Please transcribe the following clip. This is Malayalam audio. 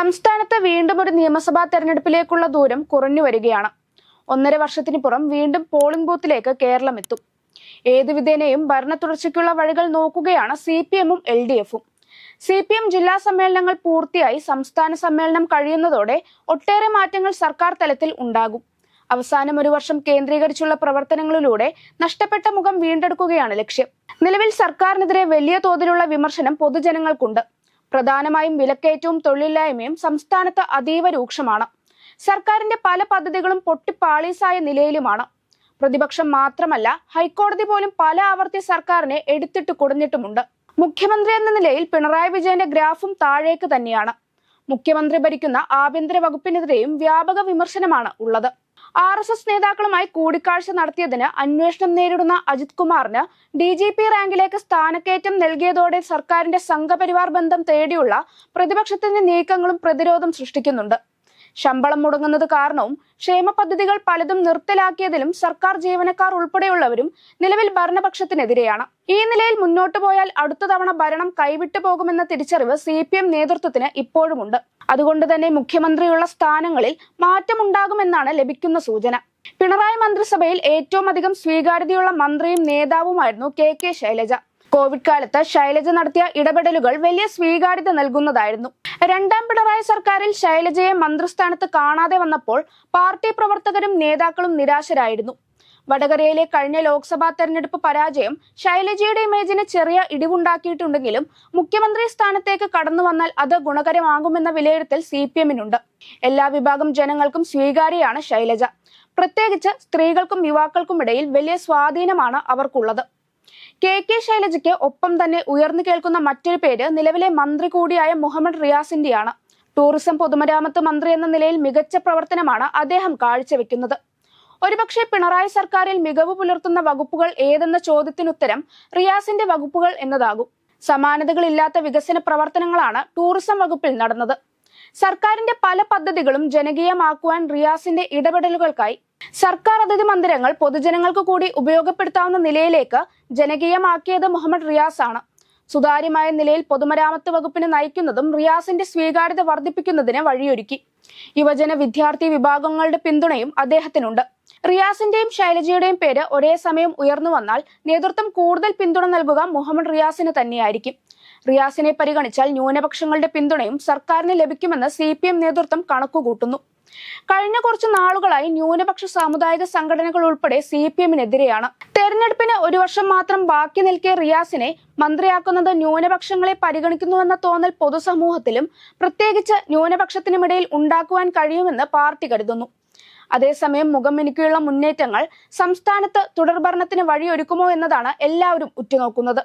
സംസ്ഥാനത്ത് വീണ്ടും ഒരു നിയമസഭാ തെരഞ്ഞെടുപ്പിലേക്കുള്ള ദൂരം കുറഞ്ഞു വരികയാണ്. ഒന്നര വർഷത്തിന് പുറം വീണ്ടും പോളിംഗ് ബൂത്തിലേക്ക് കേരളം എത്തും. ഏതുവിധേനയും ഭരണ തുടർച്ചയ്ക്കുള്ള വഴികൾ നോക്കുകയാണ് സി പി എമ്മും എൽ ഡി എഫും. സി പി എം ജില്ലാ സമ്മേളനങ്ങൾ പൂർത്തിയായി സംസ്ഥാന സമ്മേളനം കഴിയുന്നതോടെ ഒട്ടേറെ മാറ്റങ്ങൾ സർക്കാർ തലത്തിൽ ഉണ്ടാകും. അവസാനം ഒരു വർഷം കേന്ദ്രീകരിച്ചുള്ള പ്രവർത്തനങ്ങളിലൂടെ നഷ്ടപ്പെട്ട മുഖം വീണ്ടെടുക്കുകയാണ് ലക്ഷ്യം. നിലവിൽ സർക്കാരിനെതിരെ വലിയ തോതിലുള്ള വിമർശനം പൊതുജനങ്ങൾക്കുണ്ട്. പ്രധാനമായും വിലക്കയറ്റവും തൊഴിലില്ലായ്മയും സംസ്ഥാനത്ത് അതീവ രൂക്ഷമാണ്. സർക്കാരിന്റെ പല പദ്ധതികളും പൊട്ടിപ്പാളീസായ നിലയിലുമാണ്. പ്രതിപക്ഷം മാത്രമല്ല ഹൈക്കോടതി പോലും പല ആവർത്തി സർക്കാരിനെ എടുത്തിട്ട് കുടഞ്ഞിട്ടുമുണ്ട് മുഖ്യമന്ത്രി എന്ന നിലയിൽ പിണറായി വിജയന്റെ ഗ്രാഫും താഴേക്ക് തന്നെയാണ്. മുഖ്യമന്ത്രി ഭരിക്കുന്ന ആഭ്യന്തര വകുപ്പിനെതിരെയും വ്യാപക വിമർശനമാണ് ഉള്ളത്. ആർ എസ് എസ് നേതാക്കളുമായി കൂടിക്കാഴ്ച നടത്തിയതിന് അന്വേഷണം നേരിടുന്ന അജിത് കുമാറിന് ഡി ജി പി റാങ്കിലേക്ക് സ്ഥാനക്കയറ്റം നൽകിയതോടെ സർക്കാരിന്റെ സംഘപരിവാർ ബന്ധം തേടിയുള്ള പ്രതിപക്ഷത്തിന്റെ നീക്കങ്ങളും പ്രതിരോധം സൃഷ്ടിക്കുന്നുണ്ട്. ശമ്പളം മുടങ്ങുന്നത് കാരണവും ക്ഷേമ പദ്ധതികൾ പലതും നിർത്തലാക്കിയതിലും സർക്കാർ ജീവനക്കാർ ഉൾപ്പെടെയുള്ളവരും നിലവിൽ ഭരണപക്ഷത്തിനെതിരെയാണ്. ഈ നിലയിൽ മുന്നോട്ടു പോയാൽ അടുത്ത തവണ ഭരണം കൈവിട്ടു പോകുമെന്ന തിരിച്ചറിവ് സി പി എം നേതൃത്വത്തിന് ഇപ്പോഴുമുണ്ട്. അതുകൊണ്ട് തന്നെ മുഖ്യമന്ത്രിയുള്ള സ്ഥാനങ്ങളിൽ മാറ്റമുണ്ടാകുമെന്നാണ് ലഭിക്കുന്ന സൂചന. പിണറായി മന്ത്രിസഭയിൽ ഏറ്റവും അധികം സ്വീകാര്യതയുള്ള മന്ത്രിയും നേതാവുമായിരുന്നു കെ കെ ശൈലജ. കോവിഡ് കാലത്ത് ശൈലജ നടത്തിയ ഇടപെടലുകൾ വലിയ സ്വീകാര്യത നൽകുന്നതായിരുന്നു. രണ്ടാം പിണറായി സർക്കാരിൽ ശൈലജയെ മന്ത്രിസ്ഥാനത്ത് കാണാതെ വന്നപ്പോൾ പാർട്ടി പ്രവർത്തകരും നേതാക്കളും നിരാശരായിരുന്നു. വടകരയിലെ കഴിഞ്ഞ ലോക്സഭാ തെരഞ്ഞെടുപ്പ് പരാജയം ശൈലജയുടെ ഇമേജിന് ചെറിയ ഇടിവുണ്ടാക്കിയിട്ടുണ്ടെങ്കിലും മുഖ്യമന്ത്രി സ്ഥാനത്തേക്ക് കടന്നു വന്നാൽ അത് ഗുണകരമാകുമെന്ന വിലയിരുത്തൽ സി പി എമ്മിനുണ്ട് എല്ലാ വിഭാഗം ജനങ്ങൾക്കും സ്വീകാര്യയാണ് ശൈലജ. പ്രത്യേകിച്ച് സ്ത്രീകൾക്കും യുവാക്കൾക്കും ഇടയിൽ വലിയ സ്വാധീനമാണ് അവർക്കുള്ളത്. കെ കെ ശൈലജയ്ക്ക് ഒപ്പം തന്നെ ഉയർന്നു കേൾക്കുന്ന മറ്റൊരു പേര് നിലവിലെ മന്ത്രി കൂടിയായ മുഹമ്മദ് റിയാസിന്റെയാണ്. ടൂറിസം പൊതുമരാമത്ത് മന്ത്രി എന്ന നിലയിൽ മികച്ച പ്രവർത്തനമാണ് അദ്ദേഹം കാഴ്ചവെക്കുന്നത്. ഒരുപക്ഷെ പിണറായി സർക്കാരിൽ മികവ് പുലർത്തുന്ന വകുപ്പുകൾ ഏതെന്ന ചോദ്യത്തിനുത്തരം റിയാസിന്റെ വകുപ്പുകൾ എന്നതാകും. സമാനതകളില്ലാത്ത വികസന പ്രവർത്തനങ്ങളാണ് ടൂറിസം വകുപ്പിൽ നടന്നത്. സർക്കാരിന്റെ പല പദ്ധതികളും ജനകീയമാക്കുവാൻ റിയാസിന്റെ ഇടപെടലുകൾക്കായി സർക്കാർ അതിഥി മന്ദിരങ്ങൾ പൊതുജനങ്ങൾക്ക് കൂടി ഉപയോഗപ്പെടുത്താവുന്ന നിലയിലേക്ക് ജനകീയമാക്കിയത് മുഹമ്മദ് റിയാസ് ആണ് സുതാര്യമായ നിലയിൽ പൊതുമരാമത്ത് വകുപ്പിനെ നയിക്കുന്നതും റിയാസിന്റെ സ്വീകാര്യത വർദ്ധിപ്പിക്കുന്നതിന് വഴിയൊരുക്കി. യുവജന വിദ്യാർത്ഥി വിഭാഗങ്ങളുടെ പിന്തുണയും അദ്ദേഹത്തിനുണ്ട്. റിയാസിന്റെയും ശൈലജയുടെയും പേര് ഒരേ സമയം ഉയർന്നു വന്നാൽ നേതൃത്വം കൂടുതൽ പിന്തുണ നൽകുക മുഹമ്മദ് റിയാസിന് തന്നെയായിരിക്കും. റിയാസിനെ പരിഗണിച്ചാൽ ന്യൂനപക്ഷങ്ങളുടെ പിന്തുണയും സർക്കാരിന് ലഭിക്കുമെന്ന് സി പി എം നേതൃത്വം കണക്കുകൂട്ടുന്നു. കഴിഞ്ഞ കുറച്ച് നാളുകളായി ന്യൂനപക്ഷ സാമുദായിക സംഘടനകൾ ഉൾപ്പെടെ സി പി എമ്മിനെതിരെയാണ് തെരഞ്ഞെടുപ്പിന് ഒരു വർഷം മാത്രം ബാക്കി നിൽക്കെ റിയാസിനെ മന്ത്രിയാക്കുന്നത് ന്യൂനപക്ഷങ്ങളെ പരിഗണിക്കുന്നുവെന്ന തോന്നൽ പൊതുസമൂഹത്തിലും പ്രത്യേകിച്ച് ന്യൂനപക്ഷത്തിനുമിടയിൽ ഉണ്ടാക്കുവാൻ കഴിയുമെന്ന് പാർട്ടി കരുതുന്നു. അതേസമയം മുഖം മിനുക്കിയുള്ള മുന്നേറ്റങ്ങൾ സംസ്ഥാനത്ത് തുടർഭരണത്തിന് വഴിയൊരുക്കുമോ എന്നതാണ് എല്ലാവരും ഉറ്റുനോക്കുന്നത്.